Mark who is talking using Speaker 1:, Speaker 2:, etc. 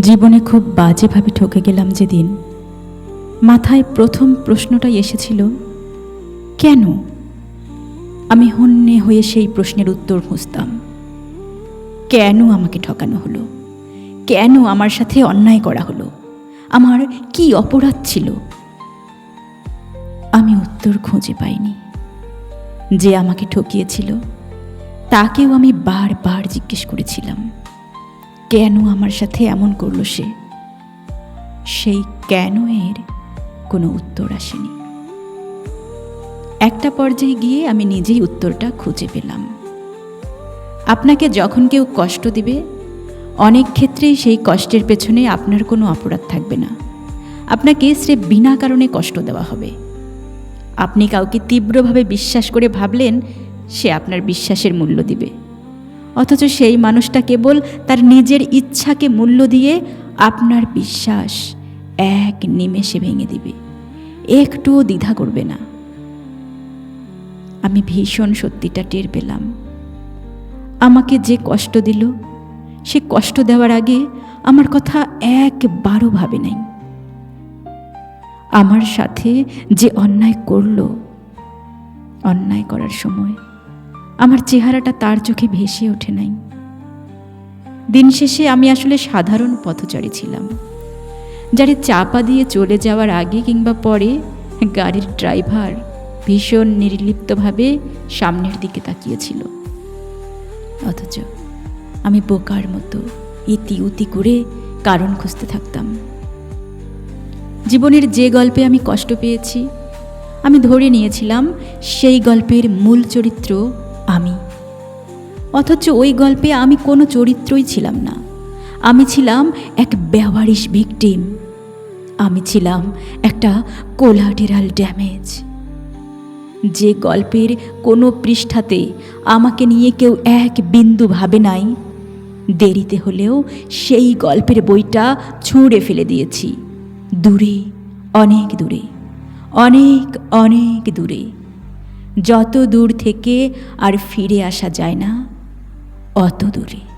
Speaker 1: জীবনে খুব বাজেভাবে ঠকে গেলাম যেদিন। মাথায় প্রথম প্রশ্নটাই এসেছিল, কেন? আমি হন্যে হয়ে সেই প্রশ্নের উত্তর খুঁজতাম, কেন আমাকে ঠকানো হলো? কেন আমার সাথে অন্যায় করা হলো? আমার কি অপরাধ ছিল? আমি উত্তর খুঁজে পাইনি। যে আমাকে ঠকিয়েছিল, তাকেও আমি বারবার জিজ্ঞেস করেছিলাম। কেন আমার সাথে এমন করল সে? সেই কেন এর কোনো উত্তর আসেনি। একটা পর্যায়ে গিয়ে আমি নিজেই উত্তরটা খুঁজে পেলাম। আপনাকে যখন কেউ কষ্ট দিবে, অনেক ক্ষেত্রেই সেই কষ্টের পেছনে আপনার কোনো অপরাধ থাকবে না। আপনাকে সে বিনা কারণে কষ্ট দেওয়া হবে। আপনি কাউকে তীব্রভাবে বিশ্বাস করে ভাবলেন, সে আপনার বিশ্বাসের মূল্য দিবে। অথচ সেই মানুষটা কেবল তার নিজের ইচ্ছাকে মূল্য দিয়ে আপনার বিশ্বাস এক নিমেষে ভেঙে দিবে। একটুও দ্বিধা করবে না। আমি ভীষণ সত্যিটা টের পেলাম। আমাকে যে কষ্ট দিল, সে কষ্ট দেওয়ার আগে আমার কথা একবারও ভাবে নাই। আমার সাথে যে অন্যায় করল, অন্যায় করার সময় আমার চেহারাটা তার চোখে ভেসে ওঠে নাই। দিন শেষে আমি আসলে সাধারণ পথচারী ছিলাম। যারে চাপা দিয়ে চলে যাওয়ার আগে কিংবা পরে গাড়ির ড্রাইভার ভীষণ নির্লিপ্তভাবে সামনের দিকে তাকিয়েছিল। অথচ আমি বোকার মতো ইতি উতি করে কারণ খুঁজতে থাকতাম। জীবনের যে গল্পে আমি কষ্ট পেয়েছি, আমি ধরে নিয়েছিলাম সেই গল্পের মূল চরিত্র অথচ ওই গল্পে আমি কোনো চরিত্রই ছিলাম না। আমি ছিলাম এক ব্যবহারিস ভিকটিম আমি ছিলাম একটা কোলাটেরাল ড্যামেজ যে গল্পের কোনো পৃষ্ঠাতে আমাকে নিয়ে কেউ এক বিন্দু ভাবে নাই। দেরিতে হলেও সেই গল্পের বইটা ছুঁড়ে ফেলে দিয়েছি। দূরে, অনেক দূরে, অনেক অনেক দূরে। যত দূর থেকে আর ফিরে আসা যায় না অত দূরে।